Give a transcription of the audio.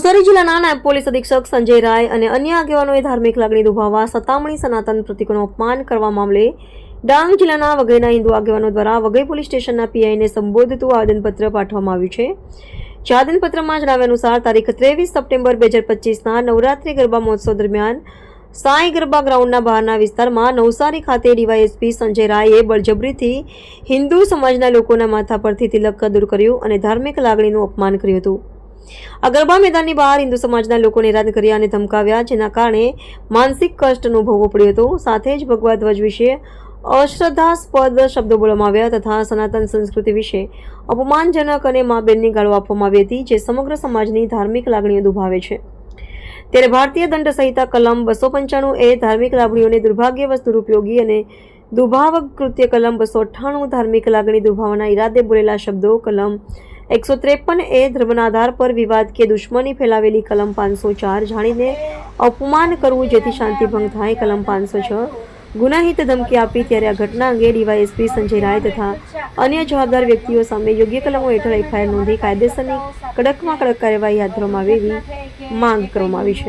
નવસારી જિલ્લાના નાયબ પોલીસ અધિક્ષક સંજય રાય અને અન્ય આગેવાનોએ ધાર્મિક લાગણી દુભાવવા સતામણી સનાતન પ્રતિકોનું અપમાન કરવા મામલે ડાંગ જિલ્લાના વઘઈના હિન્દુ આગેવાનો દ્વારા વઘઈ પોલીસ સ્ટેશનના પીઆઈને સંબોધતું આવેદનપત્ર પાઠવવામાં આવ્યું છે. જે આવેદનપત્રમાં જણાવ્યા અનુસાર, તારીખ ત્રેવીસ સપ્ટેમ્બર બે હજાર પચીસના નવરાત્રિ ગરબા મહોત્સવ દરમિયાન સાંઈ ગરબા ગ્રાઉન્ડના બહારના વિસ્તારમાં નવસારી ખાતે ડીવાયએસપી સંજય રાયે બળજબરીથી હિન્દુ સમાજના લોકોના માથા પરથી તિલક દૂર કર્યું અને ધાર્મિક લાગણીનું અપમાન કર્યું હતું. આ ગરબા મેદાનની બહાર હિન્દુ સમાજના લોકોને હેરાન કર્યા અને ધમકાવ્યા, જેના કારણે માનસિક કષ્ટ અનુભવવો પડ્યો હતો. સાથે જ ભગવા ધ્વજ વિશે અશ્રદ્ધાસ્પદ શબ્દો બોલવામાં આવ્યા તથા સનાતન સંસ્કૃતિ વિશે અપમાનજનક અને મા બેનની ગાળો આપવામાં આવી હતી, જે સમગ્ર સમાજની ધાર્મિક લાગણીઓ દુભાવે છે. ત્યારે ભારતીય દંડ સંહિતા કલમ બસો પંચાણું એ ધાર્મિક લાગણીઓને દુર્ભાગ્યવશ દુરુપયોગી અને દુભાવક કૃત્ય કલમ બસો અઠ્ઠાણું ધાર્મિક લાગણી દુભાવના ઈરાદે બોલેલા શબ્દો કલમ એકસો ત્રેપન એ ધર્મના આધાર પર વિવાદ કે દુશ્મની ફેલાવેલી કલમ પાંચસો ચાર જાણીને અપમાન કરવું જેથી શાંતિભંગ થાય કલમ પાંચસો છ. ગુનાહિત ધમકી આપી ત્યારે આ ઘટના અંગે ડીવાયએસપી સંજય રાય તથા અન્ય જવાબદાર વ્યક્તિઓ સામે યોગ્ય કલમો હેઠળ એફઆઈઆર નોંધી કાયદેસરની કડકમાં કડક કાર્યવાહી હાથ ધરવામાં આવે એવી માંગ કરવામાં આવી છે.